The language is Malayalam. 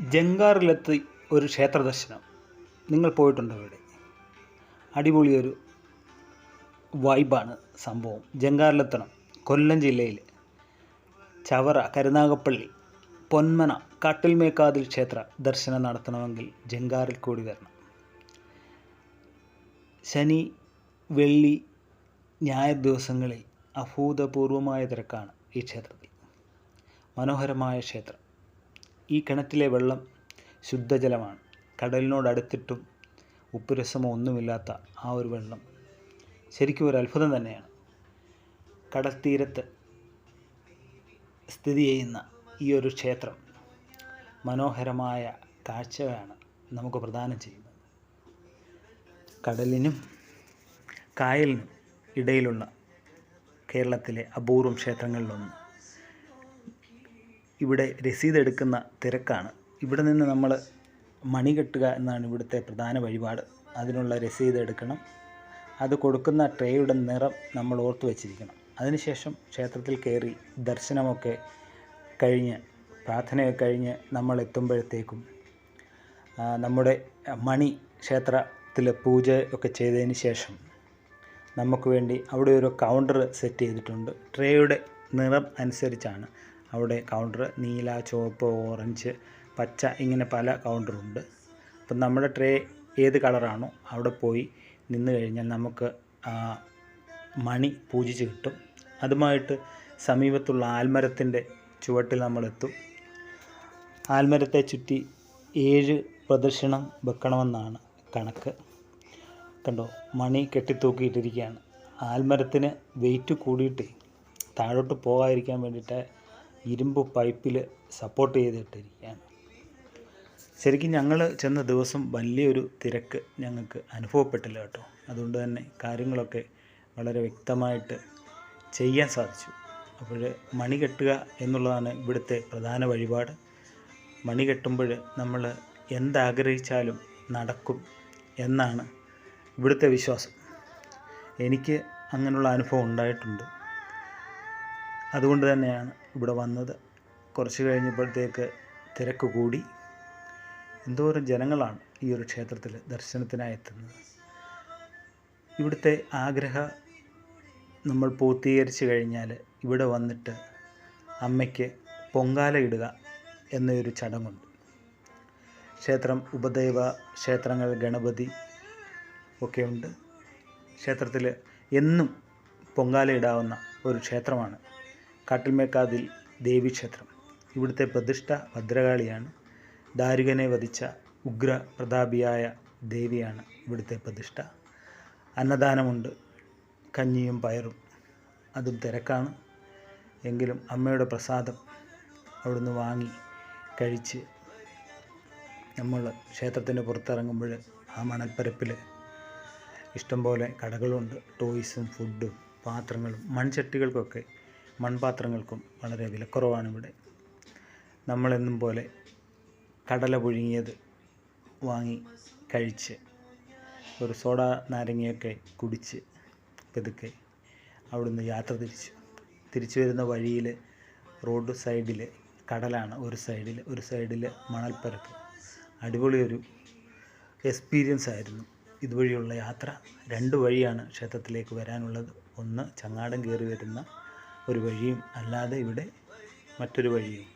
ജങ്കാറിലെത്തി ഒരു ക്ഷേത്ര ദർശനം. നിങ്ങൾ പോയിട്ടുണ്ടോ ഇവിടെ അടിപൊളി ഒരു വൈബാണ് സംഭവം. ജങ്കാറിലെത്തണം. കൊല്ലം ജില്ലയിൽ ചവറ കരുനാഗപ്പള്ളി പൊന്മന കാട്ടിൽമേക്കാതിൽ ക്ഷേത്ര ദർശനം നടത്തണമെങ്കിൽ ജങ്കാറിൽ കൂടി വരണം. ശനി വെള്ളി ഞായർ ദിവസങ്ങളിൽ അഭൂതപൂർവമായ തിരക്കാണ് ഈ ക്ഷേത്രത്തിൽ. മനോഹരമായ ക്ഷേത്രം. ഈ കിണറ്റിലെ വെള്ളം ശുദ്ധജലമാണ്. കടലിനോടടുത്തിട്ടും ഉപ്പുരസമോ ഒന്നുമില്ലാത്ത ആ ഒരു വെള്ളം ശരിക്കും ഒരു അത്ഭുതം തന്നെയാണ്. കടൽ തീരത്ത് സ്ഥിതി ചെയ്യുന്ന ഈ ഒരു ക്ഷേത്രം മനോഹരമായ കാഴ്ചയാണ് നമുക്ക് പ്രദാനം ചെയ്യുന്നത്. കടലിനും കായലിനും ഇടയിലുള്ള കേരളത്തിലെ അപൂർവം ക്ഷേത്രങ്ങളിലൊന്ന് ഇവിടെ രസീത് എടുക്കുന്ന തിരക്കാണ്. ഇവിടെ നിന്ന് നമ്മൾ മണി കെട്ടുക എന്നാണ് ഇവിടുത്തെ പ്രധാന വഴിപാട്. അതിനുള്ള രസീത് എടുക്കണം അത് കൊടുക്കുന്ന ട്രേയുടെ നിറം നമ്മൾ ഓർത്തു വച്ചിരിക്കണം. അതിനുശേഷം ക്ഷേത്രത്തിൽ കയറി ദർശനമൊക്കെ കഴിഞ്ഞ് പ്രാർത്ഥനയൊക്കെ കഴിഞ്ഞ് നമ്മൾ എത്തുമ്പോഴത്തേക്കും നമ്മുടെ മണി ക്ഷേത്രത്തിൽ പൂജ ഒക്കെ ചെയ്തതിന് ശേഷം നമുക്ക് വേണ്ടി അവിടെ ഒരു കൗണ്ടർ സെറ്റ് ചെയ്തിട്ടുണ്ട്. ട്രേയുടെ നിറം അനുസരിച്ചാണ് അവിടെ കൗണ്ടർ നീല ചുവപ്പ് ഓറഞ്ച് പച്ച ഇങ്ങനെ പല കൗണ്ടറുണ്ട് അപ്പം നമ്മുടെ ട്രേ ഏത് കളറാണോ അവിടെ പോയി നിന്ന് കഴിഞ്ഞാൽ നമുക്ക് മണി പൂജിച്ച് കിട്ടും. അതുമായിട്ട് സമീപത്തുള്ള ആൽമരത്തിന്റെ ചുവട്ടിൽ നമ്മളെത്തും. ആൽമരത്തെ ചുറ്റി ഏഴ് പ്രദക്ഷിണം വെക്കണമെന്നാണ് കണക്ക്. കണ്ടോ മണി കെട്ടിത്തൂക്കിയിട്ടിരിക്കുകയാണ്. ആൽമരത്തിന് വെയിറ്റ് കൂടിയിട്ട് താഴോട്ട് പോകാതിരിക്കാൻ വേണ്ടിയിട്ട് ഇരുമ്പ് പൈപ്പിൽ സപ്പോർട്ട് ചെയ്തിട്ടിരിക്കുകയാണ്. ശരിക്കും ഞങ്ങൾ ചെന്ന ദിവസം വലിയൊരു തിരക്ക് ഞങ്ങൾക്ക് അനുഭവപ്പെട്ടില്ല കേട്ടോ. അതുകൊണ്ട് തന്നെ കാര്യങ്ങളൊക്കെ വളരെ വ്യക്തമായിട്ട് ചെയ്യാൻ സാധിച്ചു. അപ്പോൾ മണി കെട്ടുക എന്നുള്ളതാണ് ഇവിടുത്തെ പ്രധാന വഴിപാട്. മണി കെട്ടുമ്പോൾ നമ്മൾ എന്താഗ്രഹിച്ചാലും നടക്കും എന്നാണ് ഇവിടുത്തെ വിശ്വാസം. എനിക്ക് അങ്ങനെയുള്ള അനുഭവം ഉണ്ടായിട്ടുണ്ട്. അതുകൊണ്ട് തന്നെയാണ് ഇവിടെ വന്നത്. കുറച്ച് കഴിഞ്ഞപ്പോഴത്തേക്ക് തിരക്ക് കൂടി. എന്തോരം ജനങ്ങളാണ് ഈ ഒരു ക്ഷേത്രത്തിൽ ദർശനത്തിനായി എത്തുന്നത്. ഇവിടുത്തെ ആഗ്രഹ നമ്മൾ പൂർത്തീകരിച്ച് കഴിഞ്ഞാൽ ഇവിടെ വന്നിട്ട് അമ്മയ്ക്ക് പൊങ്കാല ഇടുക എന്നൊരു ചടങ്ങുണ്ട്. ക്ഷേത്രം ഉപദേവ ക്ഷേത്രങ്ങൾ ഗണപതി ഒക്കെയുണ്ട് ക്ഷേത്രത്തിൽ എന്നും പൊങ്കാല ഇടാവുന്ന ഒരു ക്ഷേത്രമാണ് കാട്ടിൽമേക്കാതിൽ ദേവീക്ഷേത്രം. ഇവിടുത്തെ പ്രതിഷ്ഠ ഭദ്രകാളിയാണ്. ദാരുകനെ വധിച്ച ഉഗ്ര പ്രതാപിയായ ദേവിയാണ് ഇവിടുത്തെ പ്രതിഷ്ഠ. അന്നദാനമുണ്ട് കഞ്ഞിയും പയറും. അതും തിരക്കാണ്. എങ്കിലും അമ്മയുടെ പ്രസാദം അവിടുന്ന് വാങ്ങി കഴിച്ച് നമ്മൾ ക്ഷേത്രത്തിന്റെ പുറത്തിറങ്ങുമ്പോൾ ആ മണൽപ്പരപ്പിൽ ഇഷ്ടംപോലെ കടകളുണ്ട്. ടോയ്സും ഫുഡും പാത്രങ്ങളും മൺചട്ടികൾക്കൊക്കെ മൺപാത്രങ്ങൾക്കും വളരെ വിലക്കുറവാണ് ഇവിടെ നമ്മളെന്നും പോലെ കടല പുഴുങ്ങിയത് വാങ്ങി കഴിച്ച് ഒരു സോഡ നാരങ്ങയൊക്കെ കുടിച്ച് പതുക്കെ അവിടുന്ന് യാത്ര തിരിച്ചു. തിരിച്ചു വരുന്ന വഴിയിൽ റോഡ് സൈഡിൽ കടലാണ് ഒരു സൈഡിൽ ഒരു സൈഡിൽ മണൽപ്പരപ്പ്. അടിപൊളി ഒരു എക്സ്പീരിയൻസ് ആയിരുന്നു ഇതുവഴിയുള്ള യാത്ര. രണ്ട് വഴിയാണ് ക്ഷേത്രത്തിലേക്ക് വരാനുള്ളത്. ഒന്ന് ചങ്ങാടം കയറി വരുന്ന ഒരു വഴിയും അല്ലാതെ ഇവിടെ മറ്റൊരു വഴിയും.